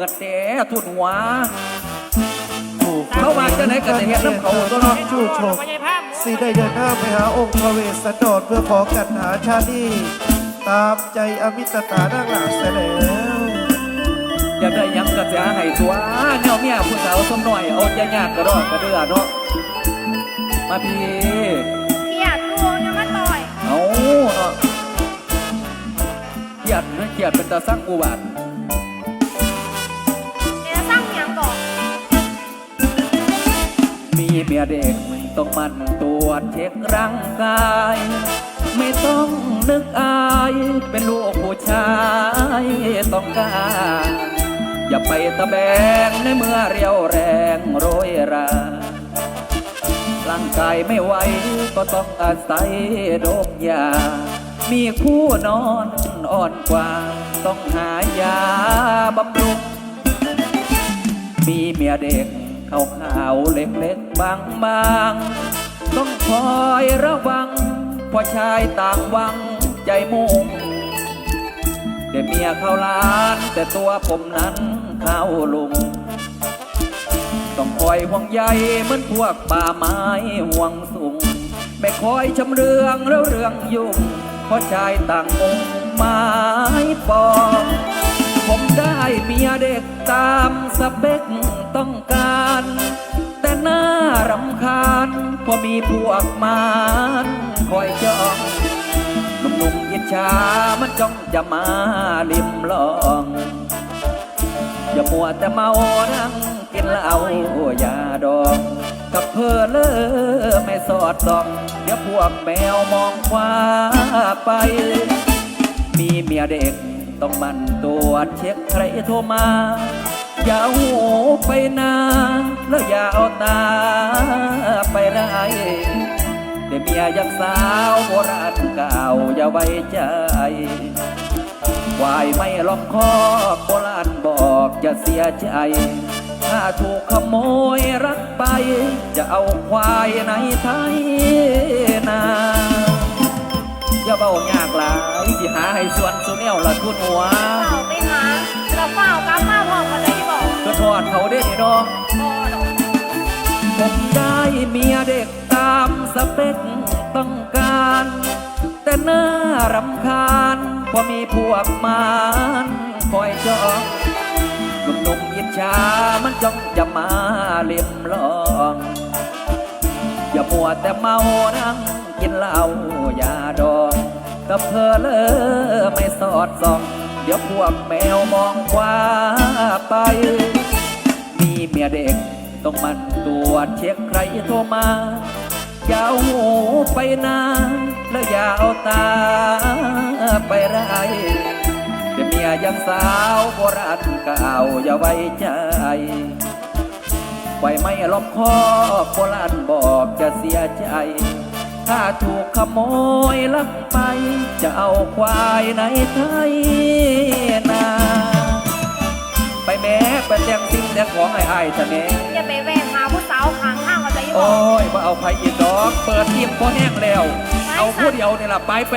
เกิดแต่ทุนหัวถูกเข้ามาจะไหนก็จะเห็นน้ำเขาตัวเนาะชูชกสีได้เดินหน้าไปหาองค์พระเวสสันดรเพื่อขอกันหาชาติตามใจอมิตตาดังหลาเสยแล้วอยากได้หยังก็จะให้ตัวแนวเมียผู้สาวสมหน่อยเอาใจยากกระรอกกระเดือเนาะมาพี่เกียดลูกยังมาต่อยเอาเนาะเกียดนะเกียดเป็นตาสร้างอุบัติ เมียเด็กต้องมันตรวจเช็คร่างกาย ไม่ต้องนึกอาย เป็นลูกผู้ชายต้องการอย่าไปตะแบงในเมื่อเรียวแรงโรยราร่างกายไม่ไหวก็ต้องอาศัยโรคยา มีคู่นอนอ่อนกว่า ต้องหายาบำรุงมีเมียเด็ก ขาวขาวๆเล็กบางบางต้องคอยระวังเพราะชายต่างวังใจมุ่งแต่เมียเขาล้านแต่ตัวผมนั้นเข้าลุงต้องคอยห่วงใยเหมือนพวกป่าไม้ห่วงสูงไม่คอยชำเรืองแล้วเรื่องยุ่งเพราะชายต่างมุงไม้ปอง ผมได้เมียเด็กตามสเปคต้องการ แต่น่ารำคาญพราะมีพวกมารคอยจ้องหนุ่มๆอิจฉามันจ้องจะมาลิมลอง อย่ามัวแต่เมานั่งกินเหล้าอย่าดองกับเพอเลอไม่สอดส่อง เดี๋ยวพวกแมวมองคว้าไป มีเมียเด็ก ต้องมันตรวจเช็คใครโทรมา อย่าหูไปนาแล้วอย่าเอาตาไปได้แต่เมียยังสาวโบราณเก่าอย่าไว้ใจควายไม่ล็อกคอโบราณบอกจะเสียใจ ถ้าถูกขโมยรักไป จะเอาควายในไทยนา อย่าเบายากหลายสิหาให้ส่วนสุเนวละทุนหัวเฝ้าไปหาเราเฝ้ากลับมาพร้อมกันเลยที่บอกก็ทอดเขาได้นี่เนาะบ่ดอกผมได้เมียเด็กตามสเปคต้องการ แต่น่ารำคาญเพราะมีพวกมารคอยจ้องหนุ่มๆอิจฉามันจ้องจะมาเลี่ยมลอง อย่ามัวแต่เมานั่งกินเหล้าอย่าดองกับเพอเลอไม่สอดส่อง เดี๋ยวพวกแมวมองคว้าไป มีเมียเด็กต้องมันตรวจเช็คใครโทรมาอย่าหูไปนาแล้วอย่าเอาตาไปไรแต่เมียยังสาวโบราณเก่าอย่าไว้ใจ ไว้ไม่ล็อกคอโบราณบอกจะเสียใจ ถ้าถูกขโมยลักไป จะเอาควายในไทยนา ไปแม่ไปแต่งสิ่งแต่ของไอ้ไอ้จะแม่อย่าไปแวะหาผู้สาวข้างทางกันเลยที่บโอ้อกยมาเอาไผอีกดอก เปิดทีมพอแห้งแล้ว เอาผู้เดียวนี่ล่ะไปไป